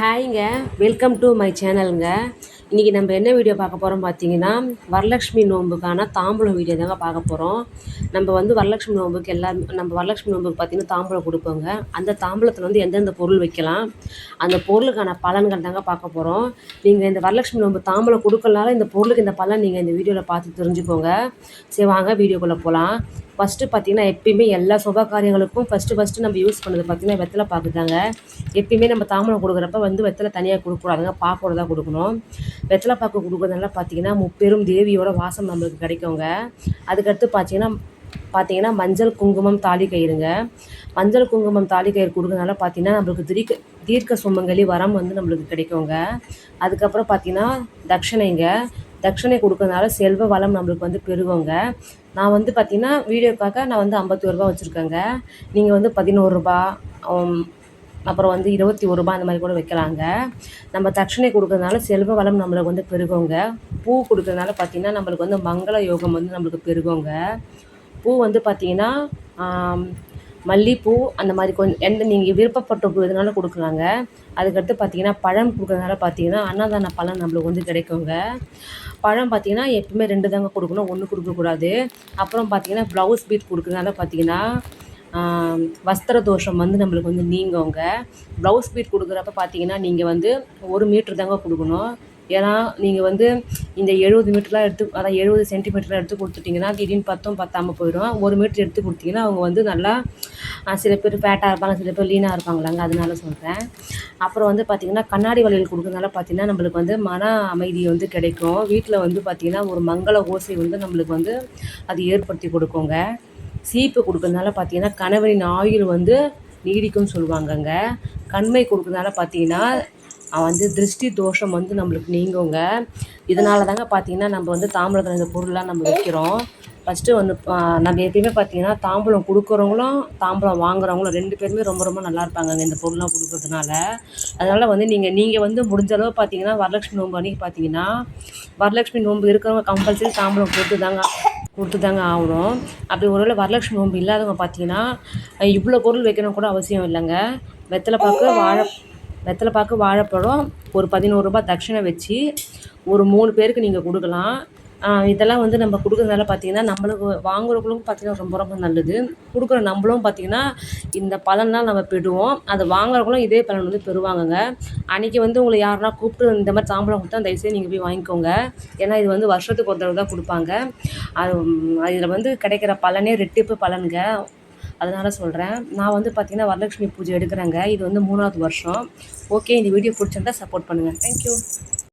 ஹாய்ங்க welcome to my சேனலுங்க இன்றைக்கி நம்ம என்ன வீடியோ பார்க்க போகிறோம் பார்த்தீங்கன்னா வரலட்சுமி நோன்புக்கான தாம்பூலம் வீடியோ தாங்க பார்க்க போகிறோம் நம்ம வந்து வரலட்சுமி நோன்புக்கு எல்லாரும் நம்ம வரலட்சுமி நோன்புக்கு பார்த்திங்கன்னா தாம்பூலம் கொடுப்போங்க. அந்த தாம்பூலத்தில் வந்து எந்தெந்த பொருள் வைக்கலாம் அந்த பொருளுக்கான பலன்கள் தாங்க பார்க்க போகிறோம் நீங்கள் இந்த வரலட்சுமி நோன்பு தாம்பூலம் கொடுக்கலனால இந்த பொருளுக்கு இந்த பலன் நீங்கள் இந்த வீடியோவில் பார்த்து தெரிஞ்சுக்கோங்க. சரி வாங்க வீடியோக்குள்ளே போகலாம் ஃபஸ்ட்டு பார்த்திங்கன்னா எப்பயுமே எல்லா சுப காரியங்களுக்கும் ஃபஸ்ட்டு ஃபஸ்ட்டு நம்ம யூஸ் பண்ணது பார்த்திங்கன்னா வெத்தலை பாக்கு தாங்க. எப்பயுமே நம்ம தாம்பூலம் கொடுக்குறப்ப வந்து வெத்தலை தனியாக கொடுக்கக்கூடாதுங்க பாக்கோட தான் கொடுக்கணும். வெத்தலை பாக்கு கொடுக்குறதுனால பார்த்தீங்கன்னா முப்பெரும் தேவியோட வாசம் நம்மளுக்கு கிடைக்குங்க. அதுக்கடுத்து பார்த்திங்கன்னா பார்த்தீங்கன்னா மஞ்சள் குங்குமம் தாலி கயிறுங்க. மஞ்சள் குங்குமம் தாலி கயிறு கொடுக்கறதுனால பார்த்தீங்கன்னா நம்மளுக்கு தீர்க்க தீர்க்க சுமங்கலி வரம் வந்து நம்மளுக்கு கிடைக்குங்க. அதுக்கப்புறம் பார்த்தீங்கன்னா தட்சணைங்க. தட்சணை கொடுக்கறதுனால செல்வ வளம் நம்மளுக்கு வந்து பெருகுங்க. நான் வந்து பார்த்திங்கன்னா வீடியோக்காக நான் வந்து ஐம்பத்தி ரூபா வச்சுருக்கேங்க. நீங்கள் வந்து பதினோருபா அப்புறம் வந்து இருபத்தி ஒரு ரூபாய் அந்த மாதிரி கூட வைக்கலாங்க. நம்ம தட்சணை கொடுக்கறதுனால செல்வ வளம் நம்மளுக்கு வந்து பெருகுங்க. பூ கொடுக்கறதுனால பார்த்திங்கன்னா நம்மளுக்கு வந்து மங்கள யோகம் வந்து நம்மளுக்கு பெருகுங்க. பூ வந்து பார்த்திங்கன்னா மல்லிகைப்பூ அந்த மாதிரி கொஞ்சம் எந்த நீங்கள் விருப்பப்பட்ட இதனால எதுனாலும் அதுக்கடுத்து பார்த்திங்கன்னா பழம் கொடுக்குறதுனால பார்த்தீங்கன்னா அன்னதான பழம் நம்மளுக்கு வந்து கிடைக்குங்க. பழம் பார்த்திங்கன்னா எப்பவுமே ரெண்டு தாங்க கொடுக்கணும் ஒன்று கொடுக்கக்கூடாது. அப்புறம் பார்த்திங்கன்னா ப்ளவுஸ் பீட் கொடுக்குறதுனால பார்த்திங்கன்னா வஸ்திர தோஷம் வந்து நம்மளுக்கு வந்து நீங்குங்க. ப்ளவுஸ் பீட் கொடுக்குறப்ப பார்த்தீங்கன்னா நீங்கள் வந்து ஒரு மீட்ரு தாங்க கொடுக்கணும். ஏன்னா நீங்கள் வந்து இந்த எழுபது மீட்டர்லாம் எடுத்து அதான் எழுபது சென்டிமீட்டர்லாம் எடுத்து கொடுத்துட்டிங்கன்னா திடீர்னு பத்தும் பத்தாமல் போயிடும். ஒரு மீட்ரு எடுத்து கொடுத்தீங்கன்னா அவங்க வந்து நல்லா சில பேர் ஃபேட்டாக இருப்பாங்க சில பேர் லீனாக இருப்பாங்களாங்க. அதனால சொல்கிறேன் அப்புறம் வந்து பார்த்திங்கன்னா கண்ணாடி வளையல் கொடுக்கறதுனால பார்த்திங்கன்னா நம்மளுக்கு வந்து மன அமைதி வந்து கிடைக்கும். வீட்டில் வந்து பார்த்திங்கன்னா ஒரு மங்கள ஓசை வந்து நம்மளுக்கு வந்து அது ஏற்படுத்தி கொடுக்குங்க. சீப்பு கொடுக்கறதுனால பார்த்தீங்கன்னா கணவனின் ஆயுள் வந்து நீடிக்கும்னு சொல்லுவாங்கங்க. கண்மை கொடுக்கறதுனால பார்த்தீங்கன்னா வந்து திருஷ்டி தோஷம் வந்து நம்மளுக்கு நீங்குங்க. இதனால தாங்க பார்த்தீங்கன்னா நம்ம வந்து தாம்பூலத்தில் இந்த பொருள்லாம் நம்ம வைக்கிறோம். ஃபஸ்ட்டு வந்து நம்ம எப்பயுமே பார்த்திங்கன்னா தாம்பூலம் கொடுக்குறவங்களும் தாம்பூலம் வாங்குறவங்களும் ரெண்டு பேருமே ரொம்ப ரொம்ப நல்லா இருப்பாங்க இந்த பொருள்லாம் கொடுக்கறதுனால. அதனால் வந்து நீங்கள் நீங்கள் வந்து முடிஞ்ச அளவு பார்த்தீங்கன்னா வரலட்சுமி நோன்பு அன்றைக்கி பார்த்தீங்கன்னா வரலட்சுமி நோன்பு இருக்கிறவங்க கம்பல்சரி தாம்பூலம் கொடுத்து தாங்க கொடுத்து தாங்க ஆகணும். அப்படி ஒருவேளை வரலட்சுமி நோன்பு இல்லாதவங்க பார்த்தீங்கன்னா இவ்வளோ பொருள் வைக்கணும் கூட அவசியம் இல்லைங்க. வெத்தலை பாக்கு வாழை வெத்தலை பாக்கு வாழைப்பழம் ஒரு பதினோரு ரூபாய் தட்சணை வச்சு ஒரு மூணு பேருக்கு நீங்கள் கொடுக்கலாம். இதெல்லாம் வந்து நம்ம கொடுக்குறதுனால பார்த்திங்கன்னா நம்மளுக்கு வாங்குறவங்களுக்கும் பார்த்திங்கன்னா ரொம்ப ரொம்ப நல்லது. கொடுக்குற நம்மளும் பார்த்திங்கன்னா இந்த பலன்லாம் நம்ம பெறுவோம். அதை வாங்குறவங்களும் இதே பலன் வந்து பெறுவாங்கங்க. அன்றைக்கி வந்து உங்களை யாருனா கூப்பிட்டு இந்த மாதிரி தாம்பழம் கொடுத்தா தயவுசெய்து நீங்கள் போய் வாங்கிக்கோங்க. ஏன்னா இது வந்து வருஷத்துக்கு ஒரு தடவை தான் கொடுப்பாங்க. அது இதில் வந்து கிடைக்கிற பலனே ரெட்டிப்பு பலனுங்க. அதனால் சொல்கிறேன் நான் வந்து பார்த்திங்கன்னா வரலட்சுமி பூஜை எடுக்கிறேங்க. இது வந்து மூணாவது வருஷம். ஓகே இந்த வீடியோ பிடிச்சிருந்தா சப்போர்ட் பண்ணுங்கள் தேங்க்யூ